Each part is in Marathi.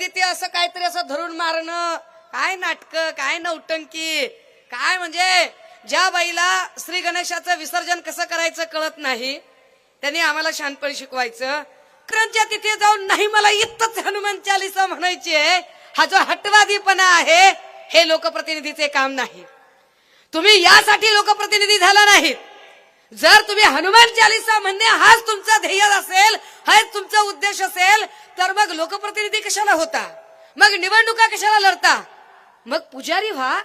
कधी ते असं काहीतरी असं धरून मारणं? काय नाटक? काय नौटंकी? काय म्हणजे ज्या बाईला श्री गणेशाचं विसर्जन कसं करायचं कळत नाही त्यांनी आम्हाला शानपण शिकवायचं. क्रंच्या तिथे जाऊन नाही मला इतकंच हनुमान चालिसा म्हणायची आहे. हा जो हटवादीपणा आहे हे लोकप्रतिनिधीचे काम नाही. तुम्ही यासाठी लोकप्रतिनिधी झाला नाहीत. जर तुम्ही हनुमान चालिसा म्हणणे हाच तुमचा ध्येय असेल हाच तुमचा उद्देश असेल तर मग लोकप्रतिनिधी कशाला होता? मग निवडणुका कशाला लढता? मग पुजारी व्हा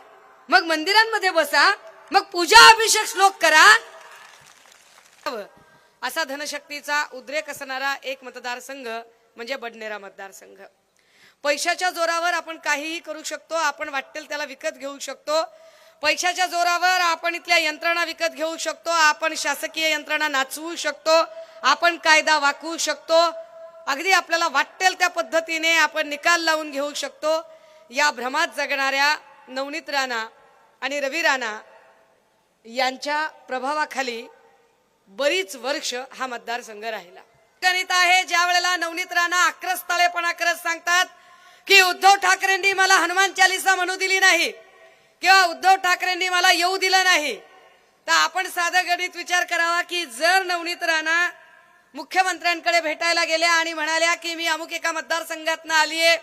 मग मंदिरांमध्ये बसा मग पूजा अभिषेक श्लोक करा. असा धनशक्तीचा उद्रेक असणारा एक मतदारसंघ म्हणजे बडनेरा मतदारसंघ. पैशाच्या जोरावर आपण काहीही करू शकतो आपण वाटेल त्याला विकत घेऊ शकतो पैशाच्या जोरावर आपण इथल्या यंत्रणा विकत घेऊ शकतो आपण शासकीय यंत्रणा नाचवू शकतो आपण कायदा वाकवू शकतो. अगदी आपल्याला वाटेल त्या पद्धतीने आपण निकाल लावून घेऊ शकतो. या भ्रमात जगणाऱ्या नवनीत राणा आणि रवी राणा यांच्या प्रभावाखाली बरीच वर्ष हा मतदारसंघ राहिला. गणित आहे ज्या वेळेला नवनीत राणा आक्रस्ताळेपणा करत सांगतात की उद्धव ठाकरेंनी मला हनुमान चालिसा म्हणू दिली नाही. किंवा उद्धव ठाकरेंनी मला येऊ दिलं नाही तर आपण साधं गणित विचार करावा की जर नवनीत राणा मुख्यमंत्र्यांकडे भेटायला गेल्या आणि म्हणाल्या की मी अमुक एका मतदारसंघातनं आलीये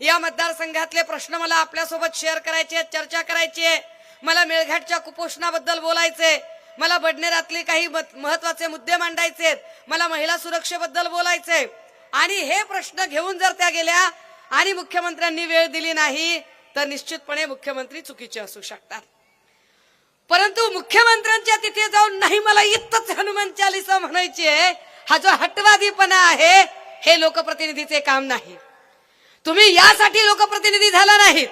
या मतदारसंघातले प्रश्न मला आपल्यासोबत शेअर करायचे आहेत, चर्चा करायची आहे मला मेळघाटच्या कुपोषणाबद्दल बोलायचे मला बडनेरातले काही मत- महत्त्वाचे मुद्दे मांडायचे आहेत मला महिला सुरक्षेबद्दल बोलायचे आणि हे प्रश्न घेऊन जर त्या गेल्या आणि मुख्यमंत्र्यांनी वेळ दिली नाही तर निश्चितपणे मुख्यमंत्री चुकीचे असू शकतात. परंतु मुख्यमंत्र्यांच्या तिथे जाऊन नाही मला इतकंच हनुमान चालिसा म्हणायची आहे. हा जो हटवादीपणा आहे हे लोकप्रतिनिधीचे काम नाही. तुम्ही यासाठी लोकप्रतिनिधी झाला नाहीत.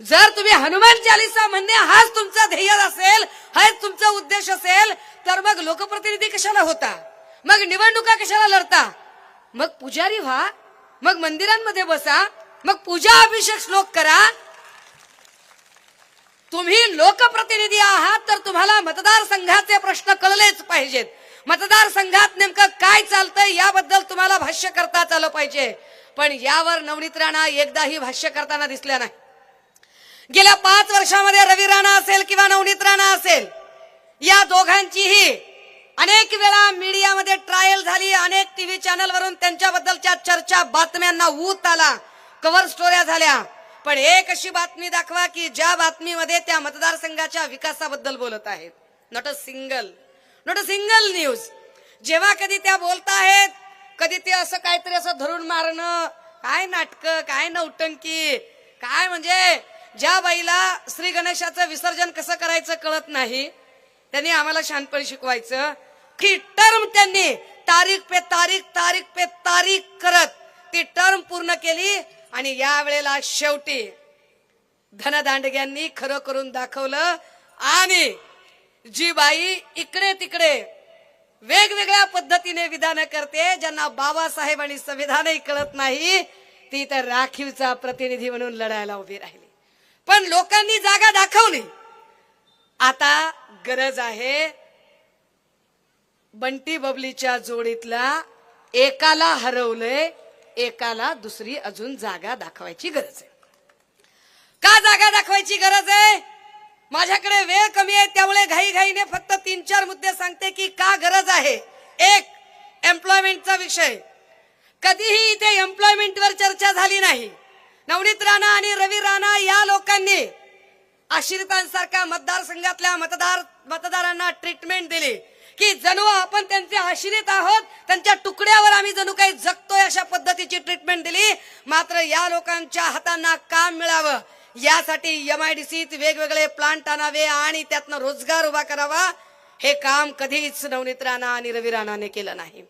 जर तुम्ही हनुमान चालिसा म्हणणे हाच तुमचा ध्येय असेल हाच तुमचा उद्देश असेल तर मग लोकप्रतिनिधी कशाला होता? मग निवडणुका कशाला लढता? मग पुजारी व्हा मग मंदिरांमध्ये बसा मग पूजा अभिषेक श्लोक करा. तुम्ही लोकप्रतिनिधी आहात तर तुम्हाला मतदारसंघाचे प्रश्न कळलेच पाहिजेत. मतदारसंघात नेमकं काय चालतंय याबद्दल तुम्हाला भाष्य करताच आलं पाहिजे. पण यावर नवनीत राणा एकदाही भाष्य करताना दिसल्या नाही. गेल्या पाच वर्षामध्ये रवी राणा असेल किंवा नवनीत राणा असेल या दोघांचीही अनेक वेळा मीडियामध्ये ट्रायल झाली अनेक टीव्ही चॅनलवरून त्यांच्याबद्दलच्या चर्चा बातम्यांना ऊत आला. कव्हर स्टोऱ्या झाल्या. पण एक अशी बातमी दाखवा की ज्या बातमीमध्ये त्या मतदारसंघाच्या विकासाबद्दल बोलत आहेत. Not a single not a single news जेव्हा कधी त्या बोलत आहेत कधी ते असं काहीतरी असं धरून मारणं काय नाटक काय नौटंकी काय म्हणजे ज्या बाईला श्री गणेशाचं विसर्जन कसं करायचं कळत नाही त्यांनी आम्हाला शानपण शिकवायचं. की टर्म त्यांनी तारीख पे तारीख तारीख पे तारीख करत ती टर्म पूर्ण केली. आणि या वेळेला शेवटी धनदांडग्यांनी खरं करून दाखवलं आणि जी बाई इकडे तिकडे वेगवेगळ्या पद्धतीने विधानं करते ज्यांना बाबासाहेब आणि संविधानही कळत नाही ती तर राखीवचा प्रतिनिधी म्हणून लढायला उभी राहिली. पण लोकांनी जागा दाखवली. आता गरज आहे बंटी बबलीच्या जोडीतला एकाला हरवलंय एकाला दुसरी अजून जागा दाखवायची गरज आहे. का जागा दाखवायची गरज आहे? माझ्याकडे वेळ कमी आहे त्यामुळे घाई घाईने फक्त तीन चार मुद्दे सांगते की का गरज आहे. एक एम्प्लॉयमेंटचा विषय. कधीही इथे एम्प्लॉयमेंटवर चर्चा झाली नाही. नवनीत राणा आणि रवी राणा या लोकांनी आश्रितांसारख्या मतदारसंघातल्या मतदार मतदारांना ट्रीटमेंट दिली. की जणू आपण त्यांचे आश्रित आहोत त्यांच्या तुकड्यावर आम्ही जणू काही जगतोय अशा पद्धतीची ट्रीटमेंट दिली. मात्र या लोकांच्या हातांना काम मिळावं. यासाठी एम आय डी सीत वेगवेगळे प्लांट आणावे आणि त्यातनं रोजगार उभा करावा. हे काम कधीच नवनीत राणा आणि रवी राणाने केलं नाही.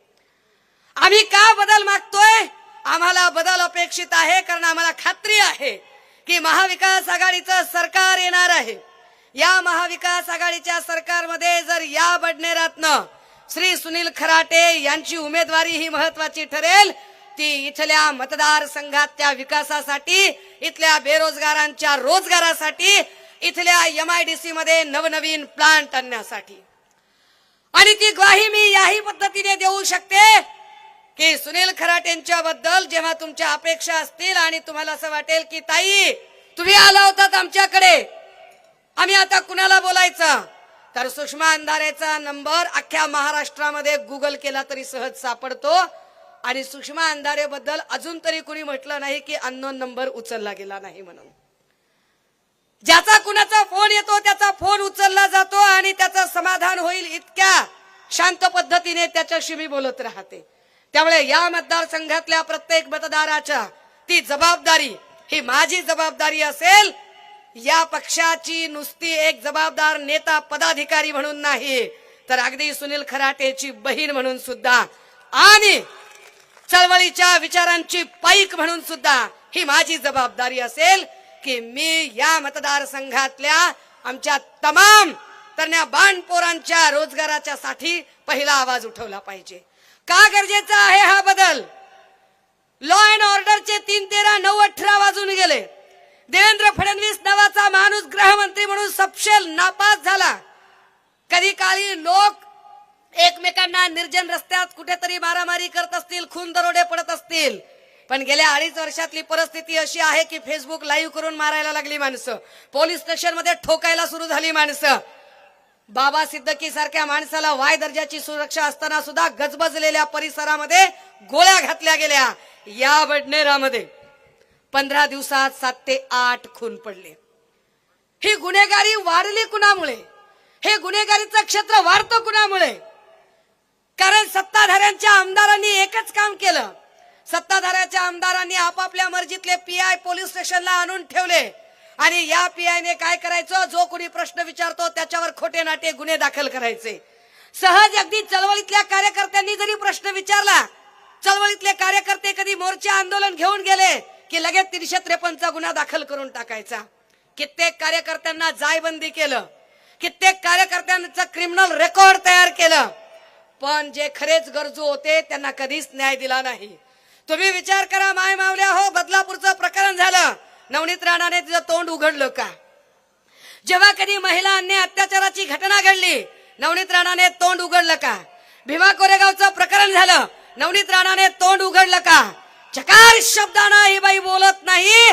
आम्ही का बदल मागतोय? आम्हाला बदल अपेक्षित आहे कारण आम्हाला खात्री आहे की महाविकास आघाडीचं सरकार येणार आहे. या महाविकास आघाडीच्या सरकारमध्ये जर या बडनेरातनं श्री सुनील खराटे यांची उमेदवारी ही महत्वाची ठरेल ती इथल्या मतदारसंघात त्या विकासासाठी इथल्या बेरोजगारांच्या रोजगारासाठी इथल्या एम आय डी सी मध्ये नवनवीन प्लांट आणण्यासाठी. आणि ती ग्वाही मी याही पद्धतीने देऊ शकते की सुनील खराटेंच्या बद्दल जेव्हा तुमच्या अपेक्षा असतील आणि तुम्हाला असं वाटेल की ताई तुम्ही आला होतात आमच्याकडे आम्ही आता कुणाला बोलायचं? तर सुषमा अंधारेचा नंबर अख्ख्या महाराष्ट्रामध्ये गुगल केला तरी सहज सापडतो. आणि सुषमा अंधारे बद्दल अजून तरी कुणी म्हटलं नाही की अननोन नंबर उचलला गेला नाही म्हणून. ज्याचा कुणाचा फोन येतो त्याचा फोन उचलला जातो आणि त्याचं समाधान होईल इतक्या शांत पद्धतीने त्याच्याशी मी बोलत राहते. त्यामुळे या मतदारसंघातल्या प्रत्येक मतदाराच्या ती जबाबदारी ही माझी जबाबदारी असेल या पक्षाची नुसती एक जबाबदार नेता पदाधिकारी म्हणून नाही तर अगदी सुनील खराटेची बहीण म्हणून सुद्धा आणि चळवळीच्या विचारांची पाईक म्हणून सुद्धा ही माझी जबाबदारी असेल की मी या मतदारसंघातल्या आमच्या तमाम तरण्या बाणपोरांच्या रोजगाराच्या साठी पहिला आवाज उठवला पाहिजे. का गरजेचा आहे हा बदल? लॉ अँड ऑर्डरचे तीन तेरा नऊ अठरा वाजून गेले. देवेंद्र फडणवीस नावाचा माणूस गृहमंत्री म्हणून सपशेल नापास झाला. कधी काळी लोक एकमेकांना निर्जन रस्त्यात कुठेतरी मारामारी करत असतील खून दरोडे पडत असतील. पण गेल्या अडीच वर्षातली परिस्थिती अशी आहे की फेसबुक लाईव्ह करून मारायला लागली माणसं. पोलीस स्टेशनमध्ये ठोकायला सुरू झाली माणसं. बाबा सिद्दकी सारख्या माणसाला वाय दर्जाची सुरक्षा असताना सुद्धा गजबजलेल्या परिसरामध्ये गोळ्या घातल्या गेल्या. या बडनेरामध्ये. पंधरा दिवसात सात ते आठ खून पडले. ही गुन्हेगारी वाढली कुणामुळे? हे गुन्हेगारीचं क्षेत्र वाढतं कुणामुळे? कारण सत्ताधाऱ्यांच्या आमदारांनी एकच काम केलं. सत्ताधाऱ्याच्या आमदारांनी आपापल्या मर्जीतले पी आय पोलीस स्टेशनला आणून ठेवले. आणि या पी काय करायचं? जो कोणी प्रश्न विचारतो त्याच्यावर खोटे नाटे गुन्हे दाखल करायचे. सहज अगदी चळवळीतल्या कार्यकर्त्यांनी जरी प्रश्न विचारला चळवळीतले कार्यकर्ते कधी मोर्चा आंदोलन घेऊन गेले की लगेच तीनशे त्रेपन्नचा गुन्हा दाखल करून टाकायचा. कित्येक कार्यकर्त्यांना जायबंदी केलं. कित्येक कार्यकर्त्यांचं क्रिमिनल रेकॉर्ड तयार केलं. पण जे खरेच गरजू होते त्यांना कधीच न्याय दिला नाही. तुम्ही विचार करा माय मावल्या हो बदलापूरचं प्रकरण झालं. नवनीत राणाने तिचं तोंड उघडलं का? जेव्हा कधी महिला अत्याचाराची घटना घडली नवनीत राणाने तोंड उघडलं का? भीमा कोरेगावचं प्रकरण झालं. नवनीत राणाने तोंड उघडलं का? चकार शब्दानं ही बाई बोलत नाही.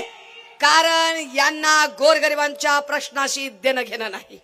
कारण यांना गोरगरिबांच्या प्रश्नाशी देणं घेणं नाही.